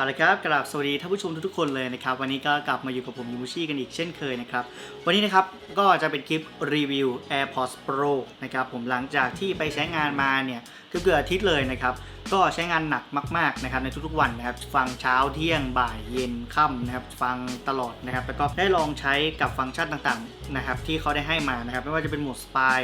เอาละครับกราบสวัสดีท่านผู้ชมทุกๆคนเลยนะครับ วันนี้ก็กลับมาอยู่กับผมยูมูชี่กันอีกเช่นเคยนะครับ วันนี้นะครับก็จะเป็นคลิปรีวิว AirPods Pro นะครับผมหลังจากที่ไปใช้งานมาเนี่ยเกือบอาทิตย์เลยนะครับ ก็ใช้งานหนักมากๆนะครับในทุกๆวันนะครับ ฟังเช้าเที่ยงบ่ายเย็นค่ำนะครับ ฟังตลอดนะครับแล้วก็ได้ลองใช้กับฟังก์ชันต่างๆนะครับที่เขาได้ให้มานะครับไม่ว่าจะเป็นโหมด Spy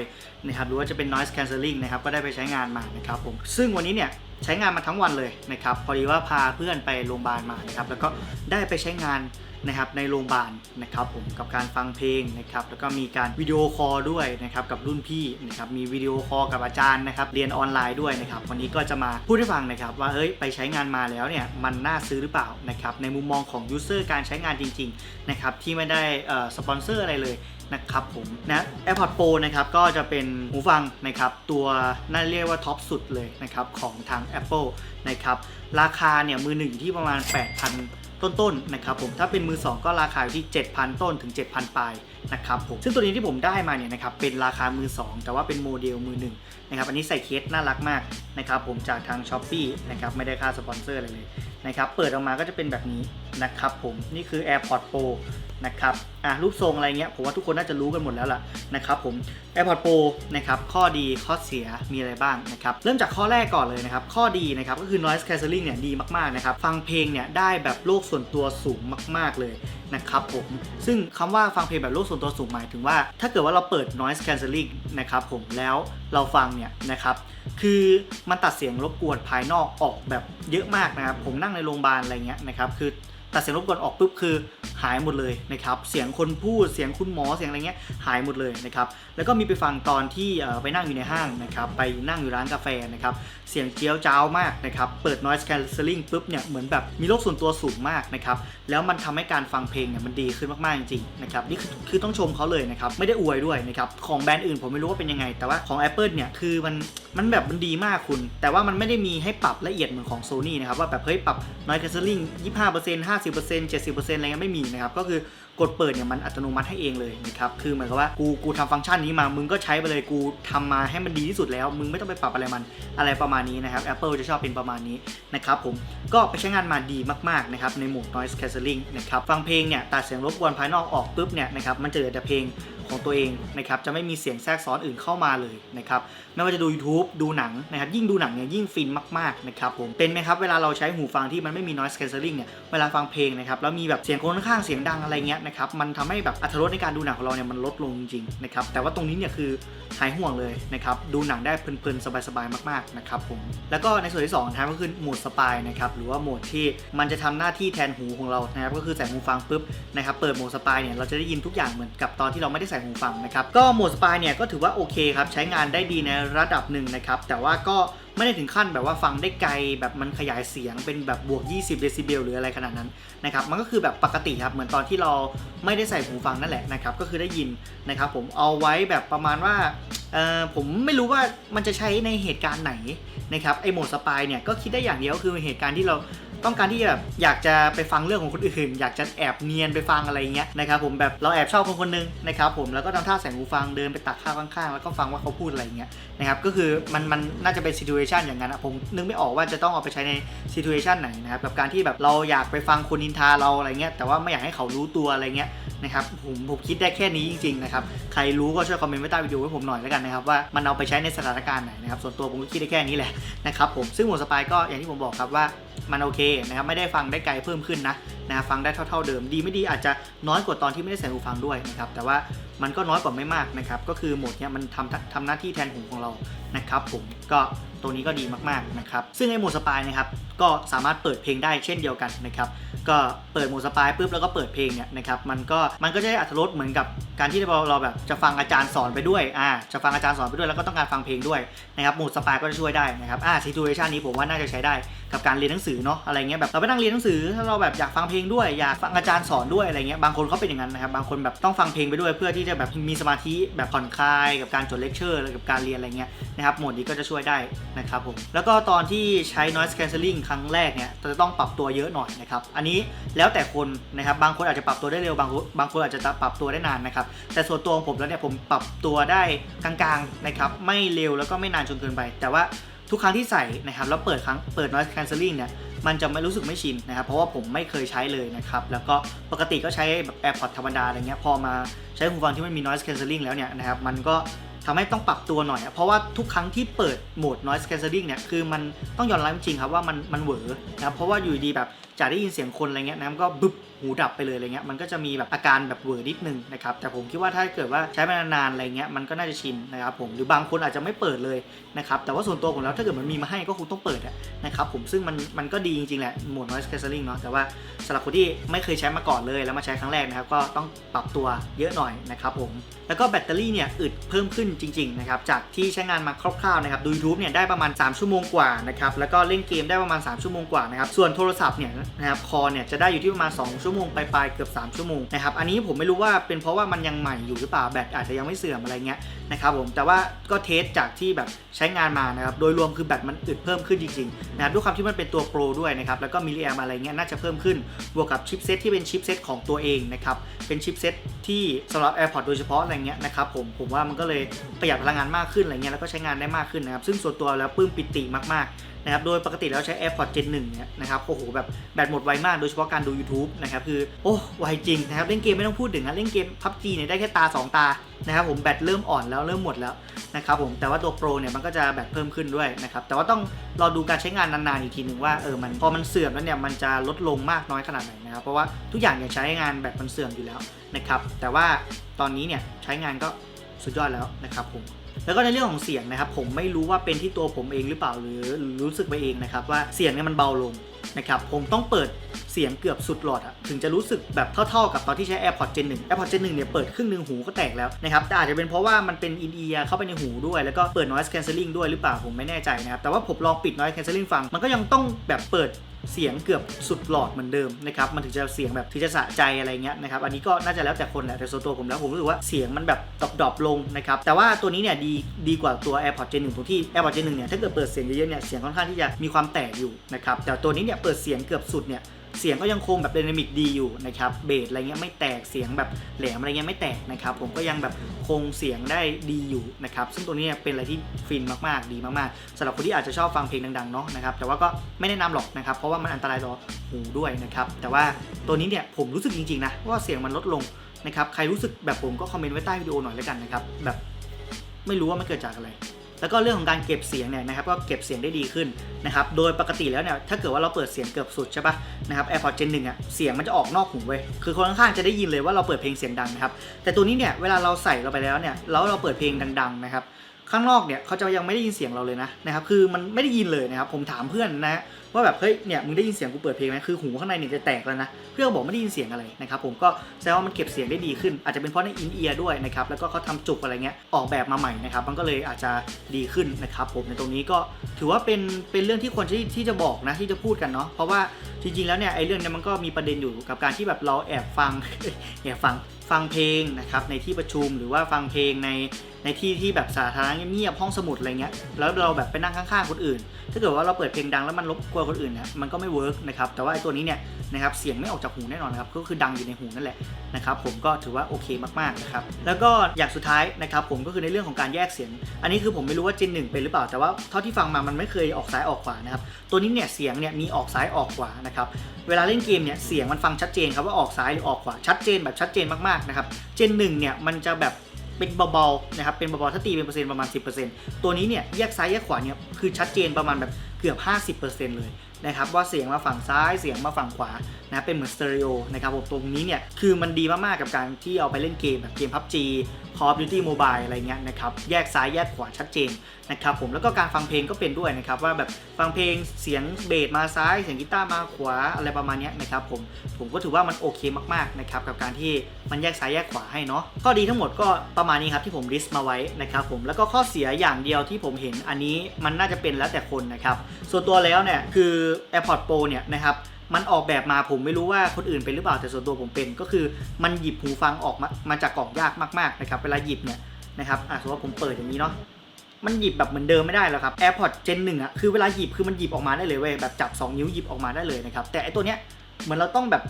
นะครับหรือว่าจะเป็น Noise Cancelling นะครับก็ได้ไปใช้งานมานะครับผมซึ่งวันนี้เนี่ย ใช้งานมาทั้งวันเลยนะครับพอดีว่าพาเพื่อนไปโรงพยาบาลมานะครับแล้วก็ได้ไปใช้งานนะครับในโรงพยาบาลนะครับผมกับการฟังเพลงนะครับแล้วก็มีการวิดีโอคอลด้วยนะครับกับรุ่นพี่นะครับมีวิดีโอคอลกับอาจารย์นะครับเรียนออนไลน์ด้วยนะครับวันนี้ก็จะมาพูดให้ฟังนะครับว่าเฮ้ยไปใช้งานมาแล้วเนี่ยมันน่าซื้อหรือเปล่านะครับในมุมมองของยูเซอร์การใช้งานจริงๆนะครับที่ไม่ได้สปอนเซอร์อะไรเลย นะครับผมนะ AirPods Pro นะครับก็จะเป็นหูฟังนะครับตัวน่าเรียกว่าท็อปสุดเลยนะครับของทาง Apple นะครับราคาเนี่ยมือหนึ่งอยู่ที่ประมาณ 8,000ต้นๆนะครับผมถ้าเป็นมือ 2 ก็ราคาอยู่ที่ 7,000 ต้นถึง 7,000 ปลายนะครับผมซึ่งตัวนี้ที่ผมได้มาเนี่ยนะครับเป็นราคามือ 2 แต่ว่าเป็นโมเดลมือหนึ่งนะครับอันนี้ใส่เคสน่ารักมากนะครับผมจากทาง s h อ p e e นะครับไม่ได้ค่าสปอนเซอร์อะไรเลยนะครับเปิดออกมาก็จะเป็นแบบนี้นะครับผมนี่คือ AirPods Pro นะครับ อะรูปทรงอะไรเงี้ยผมว่าทุกคนน่าจะรู้กันหมดแล้วล่ะนะครับผม AirPods Pro นะครับข้อดีข้อเสียมีอะไรบ้างนะครับเริ่มจากข้อแรกก่อนเลยนะครับข้อดีนะครับก็คือ noise cancelling เนี่ยดีมากๆนะครับฟังเพลงเนี่ยได้แบบโลกส่วนตัวสูงมาก ๆเลยนะครับผมซึ่งคำว่าฟังเพลงแบบโลกส่วนตัวสูงหมายถึงว่า ถ้าเกิดว่าเราเปิด noise cancelling นะครับผมแล้วเราฟังเนี่ยนะครับคือมันตัดเสียงรบกวนภายนอกออกแบบเยอะมากนะครับผมนั่งในโรงพยาบาลอะไรเงี้ยนะครับคือตัดเสียงรบกวนออกปุ๊บคือหายหมดเลยนะครับ เสียงคนพูดเสียงคุณหมอเสียงอะไรเงี้ยหายหมดเลยนะครับแล้วก็มีไปฟังตอนที่ไปนั่งอยู่ในห้างนะครับไปนั่งอยู่ร้านกาแฟนะครับเสียงเจียวจ้าวมากนะครับเปิด noise cancelling ปุ๊บเนี่ยเหมือนแบบมีโลกส่วนตัวสูงมากนะครับแล้วมันทำให้การฟังเพลงเนี่ยมันดีขึ้นมากๆจริงๆนะครับนี่คือคือต้องชมเขาเลยนะครับไม่ได้อวยด้วยนะครับของแบรนด์อื่นผมไม่รู้ว่าเป็นยังไง แต่ว่าของ Apple เนี่ยคือมันมันแบบมันดีมากคุณ แต่ว่ามันไม่ได้มีให้ปรับละเอียดเหมือนของ Sony นะครับว่าแบบเฮ้ยปรับ noise cancelling 25% 50% 70%อะไรเงี้ยไม่มีนะครับก็คือ กดเปิดเนี่ยมันอัตโนมัติให้เองเลยนะครับคือเหมือนกับว่ากูกูทำฟังก์ชันนี้มามึงก็ใช้ไปเลยกูทำมาให้มันดีที่สุดแล้ว มึงไม่ต้องไปปรับอะไรมันอะไรประมาณนี้นะครับ Apple จะชอบเป็นประมาณนี้นะครับผมก็ไปใช้งานมาดีมากๆนะครับในโหมด noise cancelling นะครับฟังเพลงเนี่ยตัดเสียงรบกวนภายนอกออกปุ๊บเนี่ยนะครับมันจะเหลือแต่เพลง ของตัวเองนะครับจะไม่มีเสียงแทรกซ้อนอื่นเข้ามาเลยนะครับไม่ว่าจะดู YouTube ดูหนังนะครับยิ่งดูหนังเนี่ยยิ่งฟินมากๆนะครับผมเป็นไหมครับเวลาเราใช้หูฟังที่มันไม่มี noise cancelling เนี่ยเวลาฟังเพลงนะครับแล้วมีแบบเสียงคนข้างเสียงดังอะไรเงี้ยนะครับมันทำให้แบบอรรถรสในการดูหนังของเราเนี่ยมันลดลงจริงๆนะครับแต่ว่าตรงนี้เนี่ยคือหายห่วงเลยนะครับดูหนังได้เพลินๆสบายๆมากๆนะครับผมแล้วก็ในส่วนที่2นะครับก็คือโหมดสปายนะครับหรือว่าโหมดที่มันจะทำหน้าที่แทนหูของเรานะครับก็คือใส่หูฟังปุ๊บนะครับเปิดโหมดสปายเนี่ยเราจะได้ยินทุกอย่างเหมือนกับตอนที่เราไม่ได้ใส่หูฟังนะครับ ก็โหมดสปายเนี่ยก็ถือว่าโอเคครับ ใช้งานได้ดีในระดับหนึ่งนะครับ แต่ว่าก็ไม่ได้ถึงขั้นแบบว่าฟังได้ไกลแบบมันขยายเสียงเป็นแบบบวก 20 เดซิเบลหรืออะไรขนาดนั้นนะครับ มันก็คือแบบปกติครับ เหมือนตอนที่เราไม่ได้ใส่หูฟังนั่นแหละนะครับ ก็คือได้ยินนะครับ ผมเอาไว้แบบประมาณว่าเออผมไม่รู้ว่ามันจะใช้ในเหตุการณ์ไหนนะครับ ไอโหมดสปายเนี่ยก็คิดได้อย่างเดียวคือเหตุการณ์ที่เรา ต้องการที่จะแบบอยากจะไปฟังเรื่องของคนอื่น อยากจะแอบเนียนไปฟังอะไรเงี้ยนะครับผมแบบเราแอบชอบคนคนนึงนะครับผมแล้วก็ทำท่าใส่หูฟังเดินไปตักข้าวข้างๆ แล้วก็ฟังว่าเขาพูดอะไรเงี้ยนะครับก็คือมันมันน่าจะเป็นซิ t u เ t ชันอย่างนั้นอะผมนึกไม่ออกว่าจะต้องเอาไปใช้ในซิ t u เ t ชันไหนนะครับกับการที่แบบเราอยากไปฟังคนนินทาเราอะไรเงี้ยแต่ว่าไม่อยากให้เขารู้ตัวอะไรเงี้ยนะครับผมผมคิดได้แค่นี้จริงๆนะครับใครรู้ก็ช่วยคอมเมนต์ไว้ใต้วิดีโอให้ผมหน่อยแล้วกันนะครับว่ามันเอาไปใช้ในสถานการณ์ไหนนะครับส่วนตัวผมก็คิดได้แค่นี้แหละนะครับผมซึ่งหมดสปายก็อย่างที่ผมบอกครับว่า มันโอเคนะครับไม่ได้ฟังได้ไกลเพิ่มขึ้นนะนะฟังได้เท่า ๆเดิมดีไม่ดีอาจจะน้อยกว่าตอนที่ไม่ได้ใส่หูฟังด้วยนะครับแต่ว่ามันก็น้อยกว่าไม่มากนะครับก็คือโหมดเนี้ยมันทำทำหน้าที่แทนหูของเรานะครับผมก็ตัวนี้ก็ดีมากๆนะครับซึ่งไอ้โหมดสปายนะครับก็สามารถเปิดเพลงได้เช่นเดียวกันนะครับ ก็เปิดโหมดสปายปุ๊บแล้วก็เปิดเพลงเนี่ยนะครับมันก็มันก็จะได้อัตรสเหมือนกับการที่เราเราแบบจะฟังอาจารย์สอนไปด้วยอ่าจะฟังอาจารย์สอนไปด้วยแล้วก็ต้องการฟังเพลงด้วยนะครับโหมดสปายก็จะช่วยได้นะครับอ่าซิทูเอชันนี้ผมว่าน่าจะใช้ได้กับการเรียนหนังสือเนาะอะไรเงี้ยแบบเราไปนั่งเรียนหนังสือถ้าเราแบบอยากฟังเพลงด้วยอยากฟังอาจารย์สอนด้วยอะไรเงี้ยบางคนเขาเป็นอย่างนั้นนะครับบางคนแบบต้องฟังเพลงไปด้วย เพื่อที่จะแบบมีสมาธิแบบผ่อนคลายกับการจดเลคเชอร์กับการเรียนอะไรเงี้ยนะครับโหมดนี้ก็จะช่วยได้นะครับผมแล้วก็ตอนที่ใช้ noise cancelling ครั้งแรกเนี่ยจะต้องปรับตัวเยอะหน่อยนะครับอันนี้แล้วแต่คนนะครับบางคนอาจจะปรับตัวได้เร็วบางคนบางคนอาจจะปรับตัวได้นานนะครับ แต่ส่วนตัวของผมแล้วเนี่ยผมปรับตัวได้กลางๆนะครับไม่เร็วแล้วก็ไม่นานจนเกินไป แต่ว่าทุกครั้งที่ใส่นะครับแล้วเปิดครั้งเปิด noise cancelling เนี่ยมันจะไม่รู้สึกไม่ชินนะครับ เพราะว่าผมไม่เคยใช้เลยนะครับ แล้วก็ปกติก็ใช้แบบ AirPods ธรรมดาอะไรเงี้ยพอมาใช้หูฟังที่มันมี noise cancelling แล้วเนี่ยนะครับมันก็ทำให้ต้องปรับตัวหน่อย เพราะว่าทุกครั้งที่เปิดโหมด noise cancelling เนี่ยคือมันต้องยอมรับจริงครับว่ามันมันเหวอนะครับเพราะว่าอยู่ดีแบบ จะได้ยินเสียงคนอะไรเงี้ยนะมันก็บึบหูดับไปเลยอะไรเงี้ยมันก็จะมีแบบอาการแบบเวอร์นิดนึงนะครับแต่ผมคิดว่าถ้าเกิดว่าใช้มานานๆอะไรเงี้ยมันก็น่าจะชินนะครับผมหรือบางคนอาจจะไม่เปิดเลยนะครับแต่ว่าส่วนตัวผมแล้วถ้าเกิดมันมีมาให้ก็คงต้องเปิดอะนะครับผมซึ่งมันมันก็ดีจริงๆแหละโหมด noise cancelling เนาะแต่ว่าสำหรับคนที่ไม่เคยใช้มาก่อนเลยแล้วมาใช้ครั้งแรกนะครับก็ต้องปรับตัวเยอะหน่อยนะครับผมแล้วก็แบตเตอรี่เนี่ยอึดเพิ่มขึ้นจริงๆนะครับจากที่ใช้งานมาคร่าวๆนะครับดู YouTube เนี่ยได้ประมาณ 3 ชั่วโมงกว่านะครับแล้วก็เล่นเกมได้ประมาณ 3 ชั่วโมงกว่านะครับส่วนโทรศัพท์เนี่ยนะครับคอเนี่ยจะได้อยู่ที่ประมาณ 2 ชั่วโมงปลายๆเกือบ 3 ชั่วโมงนะครับอันนี้ผมไม่รู้ว่าเป็นเพราะว่ามันยังใหม่อยู่หรือเปล่าแบตอาจจะยังไม่เสื่อมอะไรเงี้ยนะครับผมแต่ว่าก็เทสจากที่แบบใช้งานมานะครับโดยรวมคือแบตมันอึดเพิ่มขึ้นจริงๆนะครับด้วยความที่มันเป็นตัวโปรด้วยนะครับแล้วก็มิลลิแอมอะไรเงี้ยน่าจะเพิ่มขึ้นบวกกับชิปเซตที่เป็นชิปเซตของตัวเองนะครับเป็นชิปเซตที่สำหรับ AirPods โดยเฉพาะอะไรเงี้ยนะครับผมผมว่ามันก็เลยประหยัดพลังงานมากขึ้นอะไรเงี้ยแล้วก็ใช้งานได้มากขึ้นนะครับซึ่งส่วนตัวแล้วปลื้มปิติมากๆนะครับโดยปกติแล้วใช้ AirPods Gen 1เนี่ยนะครับโอ้โหแบบแบตหมดไวมาก โดยเฉพาะการดู YouTube นะครับคือโอ้ไวจริงนะครับเล่นเกมไม่ต้องพูดถึงนะเล่นเกม PUBG เนี่ยได้แค่ตา 2 ตานะครับผมแบตเริ่มอ่อนแล้วเริ่มหมดแล้วนะครับผมแต่ว่าตัวโปรเนี่ยมันก็จะแบตเพิ่มขึ้นด้วยนะครับแต่ว่าต้องรอดูการใช้งานนานๆอีกทีหนึ่งว่าเออมันพอมันเสื่อมแล้วเนี่ยมันจะลดลงมากน้อยขนาดไหนนะครับเพราะว่าทุกอย่างเนี่ยใช้งานแบตมันเสื่อมอยู่แล้วนะครับแต่ว่าตอนนี้เนี่ยใช้งานก็สุดยอดแล้วนะครับผม แล้วก็ในเรื่องของเสียงนะครับผมไม่รู้ว่าเป็นที่ตัวผมเองหรือเปล่าหรือรู้สึกไปเองนะครับว่าเสียงเนี่ยมันเบาลงนะครับผมต้องเปิดเสียงเกือบสุดหลอดอะถึงจะรู้สึกแบบเท่าๆกับตอนที่ใช้ AirPods Gen 1 AirPods Gen 1เนี่ยเปิดครึ่งหนึ่งหูก็แตกแล้วนะครับแต่อาจจะเป็นเพราะว่ามันเป็นอินเอียเข้าไปในหูด้วย แล้วก็เปิด noise cancelling ด้วยหรือเปล่าผมไม่แน่ใจนะครับแต่ว่าผมลองปิด noise cancelling ฟังมันก็ยังต้องแบบเปิด เสียงเกือบสุดหลอดเหมือนเดิมนะครับมันถึงจะเสียงแบบที่จะสะใจอะไรเงี้ยนะครับอันนี้ก็น่าจะแล้วแต่คนแหละแต่ส่วนตัวผมแล้วผมรู้สึกว่าเสียงมันแบบดรอปๆลงนะครับแต่ว่าตัวนี้เนี่ยดีดีกว่าตัว AirPods Gen 1ตรงที่ AirPods Gen 1เนี่ยถ้าเกิดเปิดเสียงเยอะๆเนี่ยเสียงค่อนข้างที่จะมีความแตกอยู่นะครับแต่ตัวนี้เนี่ยเปิดเสียงเกือบสุดเนี่ย เสียงก็ยังคงแบบไดนามิกดีอยู่นะครับเบสอะไรเงี้ยไม่แตกเสียงแบบแหลมอะไรเงี้ยไม่แตกนะครับผมก็ยังแบบคงเสียงได้ดีอยู่นะครับซึ่งตัวนี้เป็นอะไรที่ฟินมากๆดีมากๆสำหรับคนที่อาจจะชอบฟังเพลงดังๆเนาะนะครับแต่ว่าก็ไม่แนะนำหรอกนะครับเพราะว่ามันอันตรายต่อหูด้วยนะครับแต่ว่าตัวนี้เนี่ยผมรู้สึกจริงๆนะว่าเสียงมันลดลงนะครับใครรู้สึกแบบผมก็คอมเมนต์ไว้ใต้วิดีโอหน่อยแล้วกันนะครับแบบไม่รู้ว่ามันเกิดจากอะไร แล้วก็เรื่องของการเก็บเสียงเนี่ยนะครับก็เก็บเสียงได้ดีขึ้นนะครับโดยปกติแล้วเนี่ยถ้าเกิดว่าเราเปิดเสียงเกือบสุดใช่ปะนะครับ AirPods Gen 1อะเสียงมันจะออกนอกหูเว้ยคือคนข้างๆจะได้ยินเลยว่าเราเปิดเพลงเสียงดังนะครับแต่ตัวนี้เนี่ยเวลาเราใส่เราไปแล้วเนี่ยแล้วเราเปิดเพลงดังๆนะครับข้างนอกเนี่ยเขาจะยังไม่ได้ยินเสียงเราเลยนะนะครับคือมันไม่ได้ยินเลยนะครับผมถามเพื่อนนะ ว่าแบบเฮ้ยเนี่ยมึงได้ยินเสียงกูเปิดเพลงไหมคือหูข้างในเนี่ยจะแตกแล้วนะเพื่อบอกไม่ได้ยินเสียงอะไรนะครับผมก็แสดงว่ามันเก็บเสียงได้ดีขึ้น อาจจะเป็นเพราะในอินเอียร์ด้วยนะครับแล้วก็เขาทำจุกอะไรเงี้ยออกแบบมาใหม่นะครับมันก็เลยอาจจะดีขึ้นนะครับผมในตรงนี้ก็ถือว่าเป็นเป็นเรื่องที่ควรที่ที่จะบอกนะที่จะพูดกันเนาะเพราะว่าจริงๆแล้วเนี่ยไอ้เรื่องเนี้มันก็มีประเด็นอยู่กับการที่แบบเราแอบฟังแอบฟังฟังเพลงนะครับในที่ประชุมหรือว่าฟังเพลงในในที่ที่แบบสาธารณะเงียบๆห้องสมุดอะไรเงี้ยแล้วเราแบบไปนั่งข้างๆคนอื่น ถ้าเกิดว่าเราเปิดเพลงดังแล้วมันรบกวนคนอื่นเนี่ยมันก็ไม่เวิร์กนะครับแต่ว่าไอ้ตัวนี้เนี่ยนะครับเสียงไม่ออกจากหูแน่นอนนะครับก็คือดังอยู่ในหูนั่นแหละนะครับผมก็ถือว่าโอเคมากๆนะครับแล้วก็อย่างสุดท้ายนะครับผมก็คือในเรื่องของการแยกเสียง อันนี้คือผมไม่รู้ว่าเจนหนึ่งเป็นหรือเปล่าแต่ว่าเท่าที่ฟังมามันไม่เคยออกซ้ายออกขวานะครับตัวนี้เนี่ยเสียงเนี่ยมีออกซ้ายออกขวานะครับเวลาเล่นเกมเนี่ยเสียงมันฟังชัดเจนครับว่าออกซ้ายหรือออกขวาชัดเจนแบบชัดเจนมากๆนะครับเจนหนึ่งเนี่ยมันจะแบบเป็นเบาๆนะครับเป็นเบาๆถ้าตีเป็นเปอร์เซ็นต์ประมาณ 10%ตัวนี้เนี่ยแยกซ้ายแยกขวาเนี่ยคือชัดเจนประมาณแบบ เกือบ 50%เลย นะครับว่าเสียงมาฝั่งซ้ายเสียงมาฝั่งขวานะเป็นเหมือนสเตอริโอนะครับผมตรงนี้เนี่ยคือมันดีมากๆกับการที่เอาไปเล่นเกมแบบเกม PUBG Call of Duty Mobile อะไรเงี้ยนะครับแยกซ้ายแยกขวาชัดเจนนะครับผมแล้วก็การฟังเพลงก็เป็นด้วยนะครับว่าแบบฟังเพลงเสียงเบสมาซ้าย เสียงกีตาร์มาขวาอะไรประมาณนี้นะครับผมผมก็ถือว่ามันโอเคมากๆนะครับกับการที่มันแยกซ้ายแยกขวาให้เนาะข้อดีทั้งหมดก็ประมาณนี้ครับที่ผมลิสต์มาไว้นะครับผมแล้วก็ข้อเสียอย่างเดียวที่ผมเห็นอันนี้มันน่าจะเป็นแล้วแต่คนนะครับส่วนตัวแล้วเนี่ยคือ AirPods Pro เนี่ยนะครับมันออกแบบมาผมไม่รู้ว่าคนอื่นเป็นหรือเปล่าแต่ส่วนตัวผมเป็น ก็คือมันหยิบหูฟังออกมามาจากกล่องยากมากๆนะครับเวลาหยิบเนี่ยนะครับอะสมมติว่าผมเปิดอย่างนี้เนาะมันหยิบแบบเหมือนเดิมไม่ได้แล้วครับ AirPods Gen 1อะคือเวลาหยิบคือมันหยิบออกมาได้เลยเว้ยแบบจับ 2 นิ้วหยิบออกมาได้เลยนะครับแต่ไอตัวเนี้ยเหมือนเราต้องแบบ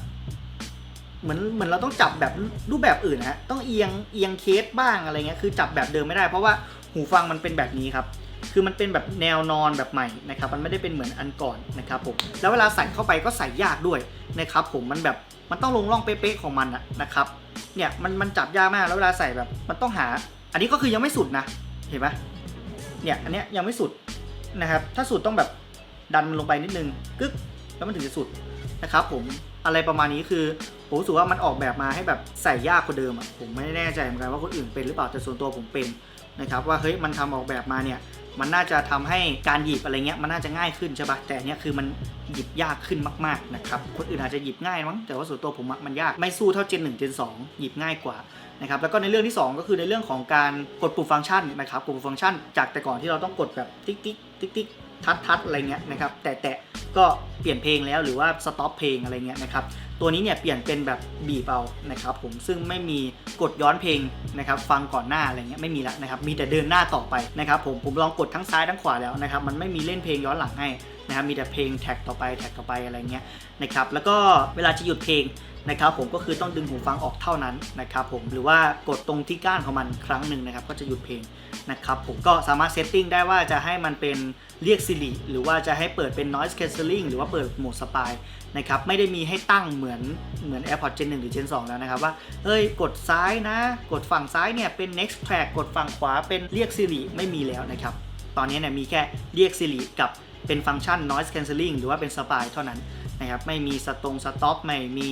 เหมือนเหมือนเราต้องจับแบบรูปแบบอื่นฮะต้องเอียงเอียงเคสบ้างอะไรเงี้ยคือจับแบบเดิมไม่ได้ เพราะว่าหูฟังมันเป็นแบบนี้ครับ คือมันเป็นแบบแนวนอนแบบใหม่นะครับ มันไม่ได้เป็นเหมือนอันก่อนนะครับผม แล้วเวลาใส่เข้าไปก็ใส่ยากด้วยนะครับผม มันแบบ มันต้องลงร่องเป๊ะๆของมันอะนะครับ เนี่ย มัน มันจับยากมาก แล้วเวลาใส่แบบ มันต้องหา อันนี้ก็คือยังไม่สุดนะ เห็นปะเนี่ย อันเนี้ยยังไม่สุดนะครับ ถ้าสุดต้องแบบดันมันลงไปนิดนึง กึ๊ก แล้วมันถึงจะสุดนะครับผม อะไรประมาณนี้คือผมรู้สึกว่ามันออกแบบมาให้แบบใส่ยากกว่าเดิมอะ ผมไม่แน่ใจเหมือนกันว่าคนอื่นเป็นหรือเปล่า แต่ส่วนตัวผมเป็นนะครับว่าเฮ้ยมันทำออกแบบมาเนี่ย มันน่าจะทำให้การหยิบอะไรเงี้ยมันน่าจะง่ายขึ้นใช่ปะแต่เนี้ยคือมันหยิบยากขึ้นมากๆนะครับคนอื่นอาจจะหยิบง่ายมั้งแต่ว่าส่วนตัวผมมันยากไม่สู้เท่าเจน1เจน2หยิบง่ายกว่านะครับแล้วก็ในเรื่องที่ 2 ก็คือในเรื่องของการกดปุ่มฟังก์ชันนะครับกดปุ่มฟังก์ชัน จากแต่ก่อนที่เราต้องกดแบบติ๊กติ๊กติ๊กติ๊กทัดทัดอะไรเงี้ยนะครับแต่แต่ก็เปลี่ยนเพลงแล้วหรือว่าสต็อปเพลงอะไรเงี้ยนะครับ ตัวนี้เนี่ยเปลี่ยนเป็นแบบบีบเอานะครับผมซึ่งไม่มีกดย้อนเพลงนะครับฟังก่อนหน้าอะไรเงี้ยไม่มีแล้วนะครับมีแต่เดินหน้าต่อไปนะครับผมผมลองกดทั้งซ้ายทั้งขวาแล้วนะครับมันไม่มีเล่นเพลงย้อนหลังให้นะครับมีแต่เพลงแท็กต่อไปแท็กต่อไปอะไรเงี้ยนะครับแล้วก็เวลาจะหยุดเพลงนะครับผมก็คือต้องดึงหูฟังออกเท่านั้นนะครับผมหรือว่ากดตรงที่ก้านของมันครั้งหนึ่งนะครับก็จะหยุดเพลงนะครับผมก็สามารถเซตติ้งได้ว่าจะให้มันเป็นเรียก Siri หรือว่าจะให้เปิดเป็น noise cancelling หรือว่าเปิดโหมดสปาย นะครับไม่ได้มีให้ตั้งเหมือนเหมือน AirPods Gen 1 หรือ Gen 2 แล้วนะครับว่าเอ้ยกดซ้ายนะ กดฝั่งซ้ายเนี่ยเป็น next track กดฝั่งขวาเป็นเรียก Siri ไม่มีแล้วนะครับ ตอนนี้เนี่ยมีแค่เรียก Siri กับเป็นฟังก์ชัน noise cancelling หรือว่าเป็น spy เท่านั้นนะครับไม่มีสตรงสต็อปไม่มี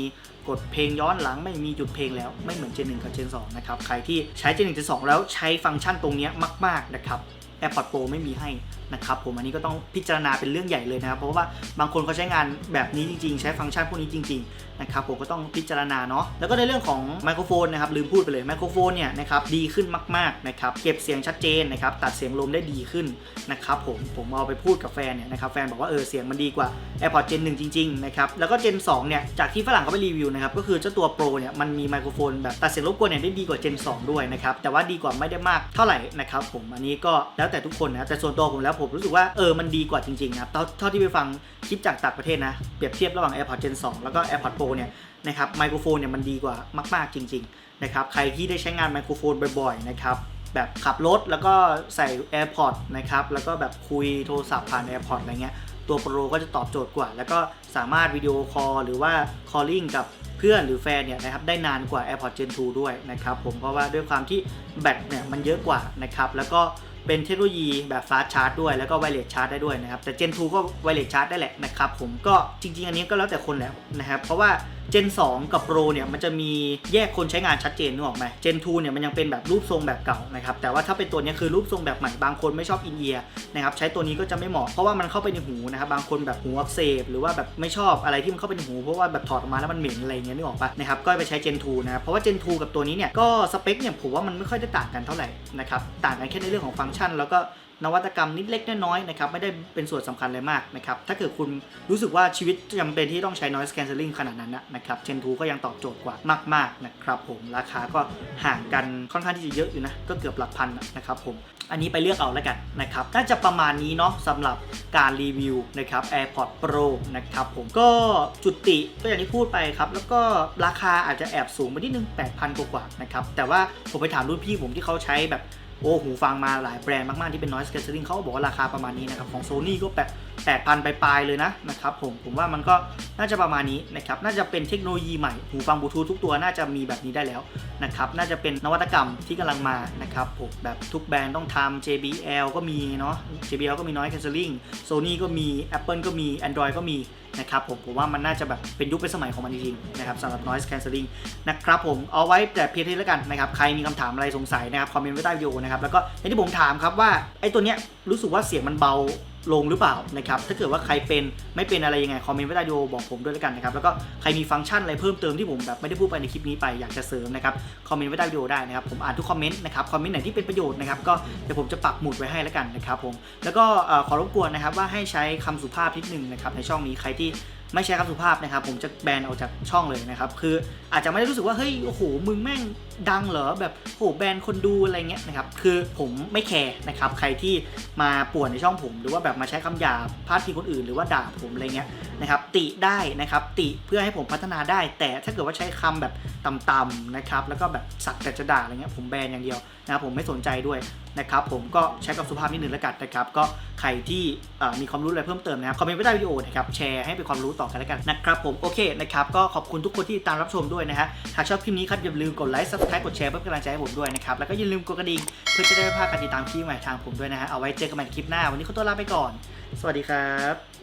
กดเพลงย้อนหลังไม่มีหยุดเพลงแล้วไม่เหมือน Gen 1 กับ Gen 2 นะครับ ใครที่ใช้ Gen 1 Gen 2 แล้วใช้ฟังก์ชันตรงนี้มาก ๆ นะครับ AirPods Pro ไม่มีให้นะครับผมอันนี้ก็ต้องพิจารณาเป็นเรื่องใหญ่เลยนะครับ เพราะว่าบางคนเขาใช้งานแบบนี้จริง ๆ ใช้ฟังก์ชันพวกนี้จริงๆนะครับผมก็ต้องพิจารณาเนาะแล้วก็ในเรื่องของไมโครโฟนนะครับลืมพูดไปเลยไมโครโฟนเนี่ยนะครับดีขึ้นมากๆนะครับเก็บเสียงชัดเจนนะครับตัดเสียงลมได้ดีขึ้นนะครับผมผมเอาไปพูดกับแฟนเนี่ยนะครับแฟนบอกว่าเออเสียงมันดีกว่า AirPods Gen 1จริงๆนะครับแล้วก็ Gen 2เนี่ยจากที่ฝรั่งเขาไปรีวิวนะครับก็คือเจ้าตัว Pro เนี่ยมันมีไมโครโฟนแบบตัดเสียงรบกวนเนี่ยได้ดีกว่า Gen 2 ด้วยนะครับแต่ว่าดีกว่าไม่ได้มากเท่าไหร่นะครับผมอันนี้ก็แล้วแต่ทุกคนนะแต่ส่วนตัวผมแล้วผมรู้สึกว่าเออมันดีกว่าจริงๆนะครับเท่าเท่าที่ไปฟังคลิปจากต่างประเทศนะเปรียบเทียบระหว่าง AirPods Gen 2 แล้วก็ AirPods Pro เนี่ยนะครับไมโครโฟนเนี่ยมันดีกว่ามากๆจริงๆนะครับใครที่ได้ใช้งานไมโครโฟนบ่อยๆนะครับแบบขับรถแล้วก็ใส่ AirPods นะครับแล้วก็แบบคุยโทรศัพท์ผ่าน AirPods อะไรเงี้ยตัว Pro ก็จะตอบโจทย์กว่า แล้วก็สามารถวิดีโอคอลหรือว่า calling กับเพื่อนหรือแฟนเนี่ยนะครับได้นานกว่า AirPods Gen 2 ด้วยนะครับผมเพราะว่าด้วยความที่แบตเนี่ยมันเยอะกว่านะครับแล้วก็ เป็นเทคโนโลยีแบบฟาสชาร์จด้วยแล้วก็ไวเลสชาร์จได้ด้วยนะครับ แต่ Gen 2 ก็ไวเลสชาร์จได้แหละนะครับผมก็จริง ๆ อันนี้ก็แล้วแต่คนแล้วนะครับ เพราะว่า Gen 2กับ Pro เนี่ยมันจะมีแยกคนใช้งานชัดเจนนึกออกไหม Gen 2เนี่ยมันยังเป็นแบบรูปทรงแบบเก่านะครับแต่ว่าถ้าเป็นตัวนี้คือรูปทรงแบบใหม่บางคนไม่ชอบอินเอียร์นะครับใช้ตัวนี้ก็จะไม่เหมาะเพราะว่ามันเข้าไปในหูนะครับบางคนแบบหูอักเสบหรือว่าแบบไม่ชอบอะไรที่มันเข้าไปในหูเพราะว่าแบบถอดออกมาแล้วมันเหม็นอะไรเงี้ยนึกออกปะนะครับก็ไปใช้ Gen 2นะครับเพราะว่า Gen 2กับตัวนี้เนี่ยก็สเปคเนี่ยผมว่ามันไม่ค่อยได้ต่างกันเท่าไหร่นะครับต่างกันแค่ในเรื่องของฟังก์ชันแล้วก็ นวัตกรรมนิดเล็กน้อยๆนะครับไม่ได้เป็นส่วนสำคัญเลยมากนะครับถ้าเกิดคุณรู้สึกว่าชีวิตจำเป็นที่ต้องใช้ noise cancelling ขนาดนั้นนะนะครับ Gen 2ก็ยังตอบโจทย์กว่ามากๆนะครับผมราคาก็ห่างกันค่อนข้างที่จะเยอะอยู่นะก็เกือบหลักพันนะครับผมอันนี้ไปเลือกเอาแล้วกันนะครับน่าจะประมาณนี้เนาะสำหรับการรีวิวนะครับ AirPod Pro นะครับผมก็จุติก็อย่างที่พูดไปครับ แล้วก็ราคาอาจจะแอบสูงไปนิดนึง 8,000 กว่านะครับแต่ว่าผมไปถามรุ่นพี่ผมที่เขาใช้แบบ โอ้หูฟังมาหลายแบรนด์มาก ๆ ที่เป็น noise cancelling เขาบอกว่าราคาประมาณนี้นะครับ ของ Sony ก็แบบ8,000ปลาย ๆ เลยนะนะครับผมผมว่ามันก็น่าจะประมาณนี้นะครับน่าจะเป็นเทคโนโลยีใหม่ หูฟังบลูทูธทุกตัวน่าจะมีแบบนี้ได้แล้วนะครับน่าจะเป็นนวัตกรรมที่กำลังมานะครับผมแบบทุกแบรนด์ต้องทำ JBL ก็มีเนาะ JBL ก็มี noise cancelling Sony ก็มี Apple ก็มี Android ก็มีนะครับผมผมว่ามันน่าจะแบบเป็นยุคเป็นสมัยของมันจริงๆนะครับสำหรับ noise cancelling นะครับผมเอาไว้แต่เพียงเท่านี้แล้วกันนะครับใครมีคำถามอะไรสงสัยนะครับคอมเมนต์ไว้ใต้วิดีโอนะครับแล้วก็อย่างที่ผมถามครับว่าไอ้ตัวเนี้ยรู้สึกว่าเสียงมันเบาลงหรือเปล่านะครับถ้าเกิดว่าใครเป็นไม่เป็นอะไรยังไงคอมเมนต์ไว้ใต้ดีโอบอกผมด้วยแล้วกันนะครับแล้วก็ใครมีฟังก์ชันอะไรเพิ่มเติมที่ผมแบบไม่ได้พูดไปในคลิปนี้ไปอยากจะเสริมนะครับคอมเมนต์ไว้ใต้ดีโอได้นะครับผมอ่านทุกคอมเมนต์นะครับคอมเมนต์ไหนที่เป็นประโยชน์นะครับก็เดี๋ยวผมจะปักหมุดไว้ให้แล้วกันนะครับผมแล้วก็ขอรบกวนนะครับว่าให้ใช้คำสุภาพนิดนึงนะครับในช่องนี้ใครที่ ไม่ใช้คำสุภาพนะครับ ผมจะแบนออกจากช่องเลยนะครับ คืออาจจะไม่ได้รู้สึกว่า เฮ้ย โอ้โห มึงแม่งดังเหรอ แบบโหแบนคนดูอะไรเงี้ยนะครับ คือผมไม่แคร์นะครับ ใครที่มาป่วนในช่องผม หรือว่าแบบมาใช้คำหยาบพาดพิงคนอื่น หรือว่าด่าผมอะไรเงี้ยนะครับ ติได้นะครับ ติเพื่อให้ผมพัฒนาได้ แต่ถ้าเกิดว่าใช้คำแบบต่ำๆนะครับ แล้วก็แบบสักแต่จะด่าอะไรเงี้ยผมแบนอย่างเดียวนะครับผมไม่สนใจด้วยนะครับ ผมก็ใช้กับสุภาพนิดนึงแล้วกันนะครับ ก็ใครที่มีความรู้อะไรเพิ่มเติมนะครับคอมเมนต์ไว้ใต้วิดีโอนะครับแชร์ให้เป็นความรู้ต่อกันแล้วกันนะครับ ผมโอเคนะครับก็ขอบคุณทุกคนที่ติดตามรับชมด้วยนะฮะหากชอบคลิปนี้ครับอย่าลืมกดไลค์ subscribe กดแชร์เพื่อเป็นกำลังใจให้ผมด้วยนะครับแล้วก็อย่าลืมกดกระดิ่งเพื่อจะได้ไม่พลาดการติดตามคลิปใหม่ทางผมด้วยนะฮะเอาไว้เจอกันใหม่คลิปหน้า วันนี้ขอตัวลาไปก่อน สวัสดีครับ